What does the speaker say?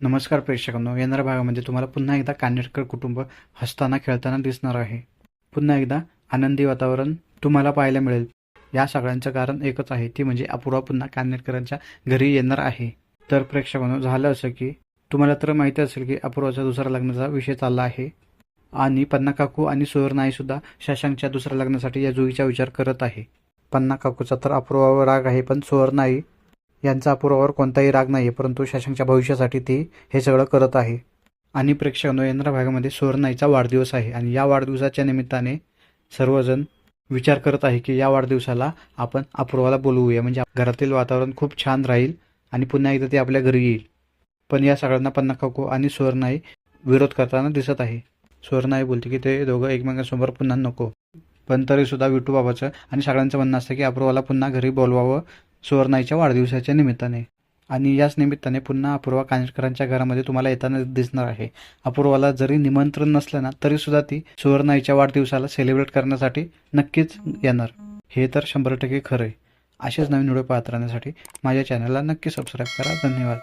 नमस्कार प्रेक्षकांनो येणाऱ्या भागामध्ये तुम्हाला पुन्हा एकदा कानेटकर कुटुंब हसताना खेळताना दिसणार आहे. पुन्हा एकदा आनंदी वातावरण तुम्हाला पाहायला मिळेल. या सगळ्यांचं कारण एकच आहे ती म्हणजे अपूर्वा पुन्हा कानेटकरांच्या घरी येणार आहे. तर प्रेक्षकांनो झालं असं की तुम्हाला तर माहिती असेल की अपूर्वाचा दुसऱ्या लग्नाचा विषय चालला आहे. आणि पन्ना काकू आणि सुवर्णाई सुद्धा शशांकच्या दुसऱ्या लग्नासाठी या जुईचा विचार करत आहे. पन्ना काकूचा तर अपूर्वावर राग आहे पण सुवर्णाई यांचा अपूर्वावर कोणताही राग नाही परंतु शशांकच्या भविष्यासाठी ती हे सगळं करत आहे. आणि प्रेक्षकांनो यंद्र भागामध्ये सुवर्णाईचा वाढदिवस आहे. आणि या वाढदिवसाच्या निमित्ताने सर्वजण विचार करत आहे की या वाढदिवसाला आपण अपूर्वाला बोलवूया. म्हणजे घरातील वातावरण खूप छान राहील आणि पुन्हा एकदा ती आपल्या घरी येईल. पण या सगळ्यांना पन्ना काकू आणि सुवर्णाई विरोध करताना दिसत आहे. सुवर्णाई बोलते की ते दोघं एकमेकांसमोर पुन्हा नको. पण तरी सुद्धा विठू बाबाचं आणि सगळ्यांचं म्हणणं असतं की अपूर्वाला पुन्हा घरी बोलवावं सुवर्णाईच्या वाढदिवसाच्या निमित्ताने. आणि याच निमित्ताने पुन्हा अपूर्वा कानेटकरांच्या घरामध्ये तुम्हाला येताना दिसणार आहे. अपूर्वाला जरी निमंत्रण नसलं ना तरी सुद्धा ती सुवर्णाईच्या वाढदिवसाला सेलिब्रेट करण्यासाठी नक्कीच येणार. हे तर शंभर टक्के खरं आहे असेच नवीन व्हिडिओ पाहत राहण्यासाठी माझ्या चॅनलला नक्की सबस्क्राईब करा. धन्यवाद.